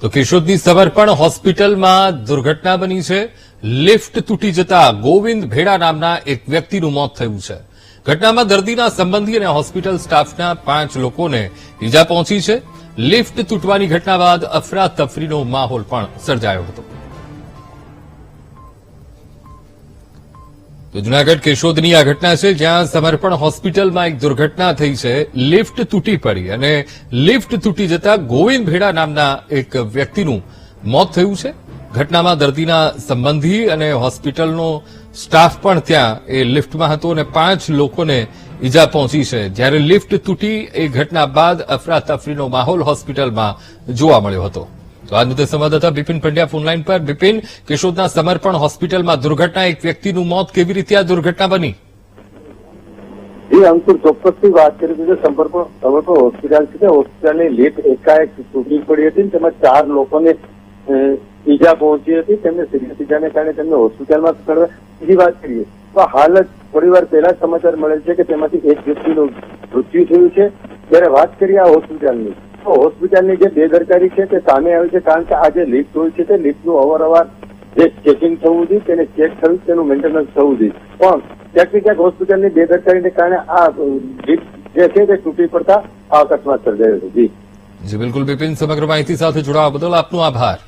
તો કેશોદની સમર્પણ હોસ્પિટલમાં દુર્ઘટના બની છે. લિફ્ટ તૂટી જતા ગોવિંદ ભેડા નામના એક વ્યક્તિનું મોત થયું છે. ઘટનામાં દર્દીના સંબંધી અને હોસ્પિટલ સ્ટાફના પાંચ લોકોને ઈજા પહોંચી છે. લિફ્ટ તૂટવાની ઘટના બાદ અફરાતફરીનો માહોલ પણ સર્જાયો હતો. તો જુનાગઢ કેશોદની આ ઘટના છે, જ્યાં સમર્પણ હોસ્પિટલમાં એક દુર્ઘટના થઈ છે. લિફ્ટ તૂટી પડી અને લિફ્ટ તૂટી જતા ગોવિંદ ભેડા નામના એક વ્યક્તિનું મોત થયું છે. ઘટનામાં દર્દીના સંબંધી અને હોસ્પિટલનો સ્ટાફ પણ ત્યાં એ લિફ્ટમાં હતો અને પાંચ લોકોને ઈજા પહોંચી છે. જ્યારે લિફ્ટ તૂટી એ ઘટના બાદ અફરાતફરીનો માહોલ હોસ્પિટલમાં જોવા મળ્યો હતો. તો આ મુદ્દે સંવાદદાતા બિપિન પંડ્યા ફોનલાઈન પર. બિપિન, કેશોદના સમર્પણ હોસ્પિટલમાં દુર્ઘટના એક વ્યક્તિનું મોત કેવી રીતે આ દુર્ઘટના બની? જી અંકુર ચોક્કસથી વાત કરી દીધી. સંપર્ક સમર્પણ હોસ્પિટલ છે તે હોસ્પિટલની લિફ્ટ એકાએક તૂટી પડી હતી તેમાં ચાર લોકોને ઈજા પહોંચી હતી. તેમને સિરિયસ ઈજાને કારણે તેમને હોસ્પિટલમાં બીજી વાત કરીએ, તો હાલ જ થોડી વાર પહેલા સમાચાર મળેલ છે કે તેમાંથી એક વ્યક્તિનું મૃત્યુ થયું છે. જ્યારે વાત કરીએ આ હોસ્પિટલની હોસ્પિટલની જે બેદરકારી છે તે સામે આવી છે, કારણ કે આ જે લિફ્ટ હોય છે તે લિફ્ટનું અવારનવાર જે ચેકિંગ થવું જોઈએ, તેને ચેક થયું તેનું મેન્ટેનન્સ થવું જોઈએ. પણ ક્યાંક ને ક્યાંક હોસ્પિટલની બેદરકારીને કારણે આ લિફ્ટ જે છે તે તૂટી પડતા આ અકસ્માત સર્જાયો છે. જી. જી, બિલકુલ. બિપિન, સમગ્ર માહિતી સાથે જોડાવા બદલ આપનો આભાર.